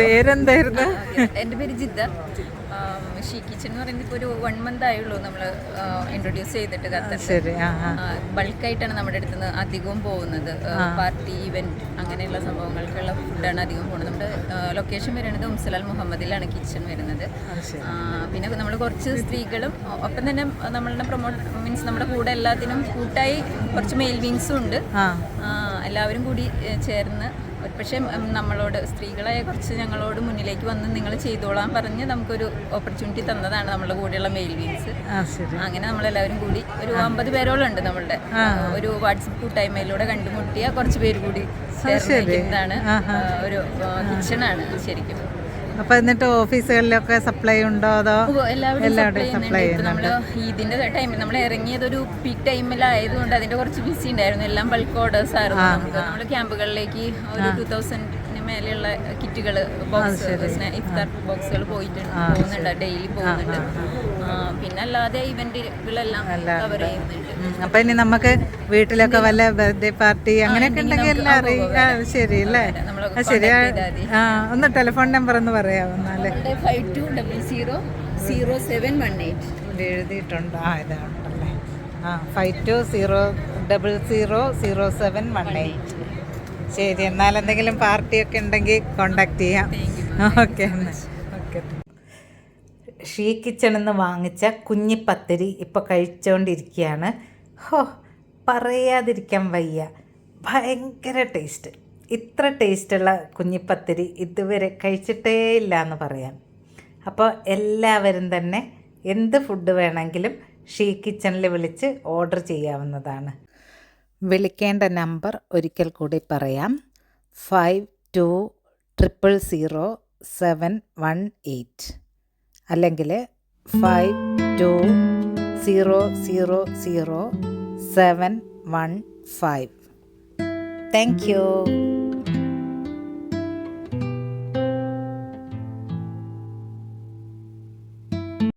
പേരെന്തായിരുന്നു? എന്റെ പേര് ജിദ്ദ ഷീ കിച്ചൺ എന്ന് പറയുന്നത് ഇപ്പോൾ ഒരു വൺ മന്ത് ആയുള്ളൂ നമ്മൾ ഇൻട്രൊഡ്യൂസ് ചെയ്തിട്ട് ഖത്തറിൽ ബൾക്കായിട്ടാണ് നമ്മുടെ അടുത്ത് നിന്ന് അധികവും പോകുന്നത്. പാർട്ടി ഇവന്റ് അങ്ങനെയുള്ള സംഭവങ്ങൾക്കുള്ള ഫുഡാണ് അധികം പോകുന്നത്. നമ്മുടെ ലൊക്കേഷൻ വരുന്നത് ഉംസലാൽ മുഹമ്മദിലാണ് കിച്ചൺ വരുന്നത്. പിന്നെ നമ്മൾ കുറച്ച് സ്ത്രീകളും ഒപ്പം തന്നെ നമ്മളുടെ പ്രൊമോട്ട് മീൻസ് നമ്മുടെ കൂടെ എല്ലാത്തിനും കൂട്ടായി കുറച്ച് മെയിൽ വിങ്സും ഉണ്ട്. എല്ലാവരും കൂടി ചേർന്ന് പക്ഷേ നമ്മളോട് സ്ത്രീകളായ കുറച്ച് ഞങ്ങളോട് മുന്നിലേക്ക് വന്ന് നിങ്ങൾ ചെയ്തോളാൻ പറഞ്ഞ് നമുക്കൊരു ഓപ്പർച്യൂണിറ്റി തന്നതാണ് നമ്മുടെ കൂടെയുള്ള മെയിൽ വീൻസ് അങ്ങനെ നമ്മളെല്ലാവരും കൂടി ഒരു അമ്പത് പേരോളം ഉണ്ട് നമ്മളുടെ ഒരു വാട്സപ്പ് കൂട്ടായ്മയിലൂടെ കണ്ടുമുട്ടിയ കുറച്ച് പേര് കൂടി ചേർന്നിരിക്കുന്നതാണ്. ഒരു കിച്ചണാണ് ശരിക്കും. അപ്പൊ എന്നിട്ട് ഓഫീസുകളിലൊക്കെ സപ്ലൈ ഉണ്ടോ അതോ എല്ലാവരും എല്ലാവരുടെയും സപ്ലൈ ചെയ്യുന്നുണ്ട്. ഇതിന്റെ ടൈമിൽ നമ്മൾ ഇറങ്ങിയത് ഒരു പീക്ക് ടൈമിലായതുകൊണ്ട് അതിന്റെ കുറച്ച് ബിസി ഉണ്ടായിരുന്നു. എല്ലാം ബൾക്ക് ഓർഡേഴ്സ് ആയിരുന്നു നമ്മൾ ക്യാമ്പുകളിലേക്ക് ഒരു ടൂ തൗസൻഡിന് മേലെയുള്ള കിറ്റുകൾ ബോക്സ് ഇഫ്താർ ബോക്സുകൾ പോയിട്ടുണ്ട് പോകുന്നുണ്ട് ഡെയിലി പോകുന്നുണ്ട്. പിന്നെ അല്ലാതെ ഇവന്റുകളെല്ലാം കവർ ചെയ്യുന്നുണ്ട്. അപ്പൊ ഇനി നമുക്ക് വീട്ടിലൊക്കെ വല്ല ബർത്ത്ഡേ പാർട്ടി അങ്ങനെയൊക്കെ ഉണ്ടെങ്കിൽ എല്ലാം അറിയാം ശരി അല്ലേ? ശരി. ആ ഒന്ന് ടെലിഫോൺ നമ്പർ ഒന്ന് പറയാമോ എന്നാൽ five two double zero zero seven one eight എഴുതിയിട്ടുണ്ട്. ആ ഇതാണല്ലേ ആ five two zero double zero zero seven one eight ശരി എന്നാൽ എന്തെങ്കിലും പാർട്ടിയൊക്കെ ഉണ്ടെങ്കിൽ കോണ്ടാക്ട് ചെയ്യാം. ഓക്കെ ഓക്കെ ഷീ കിച്ചണിൽ നിന്ന് വാങ്ങിച്ച കുഞ്ഞിപ്പത്തിരി ഇപ്പോൾ കഴിച്ചുകൊണ്ടിരിക്കുകയാണ് ഹോ പറയാതിരിക്കാൻ വയ്യ. ഭയങ്കര ടേസ്റ്റ് ഇത്ര ടേസ്റ്റുള്ള കുഞ്ഞിപ്പത്തിരി ഇതുവരെ കഴിച്ചിട്ടേ ഇല്ല എന്ന് പറയാം അപ്പോൾ എല്ലാവരും തന്നെ എന്ത് ഫുഡ് വേണമെങ്കിലും ഷീ കിച്ചണിൽ വിളിച്ച് ഓർഡർ ചെയ്യാവുന്നതാണ്. വിളിക്കേണ്ട നമ്പർ ഒരിക്കൽ കൂടി പറയാം. Five two triple zero seven one eight. അല്ലെങ്കിൽ five two zero zero zero seven one five. Thank you.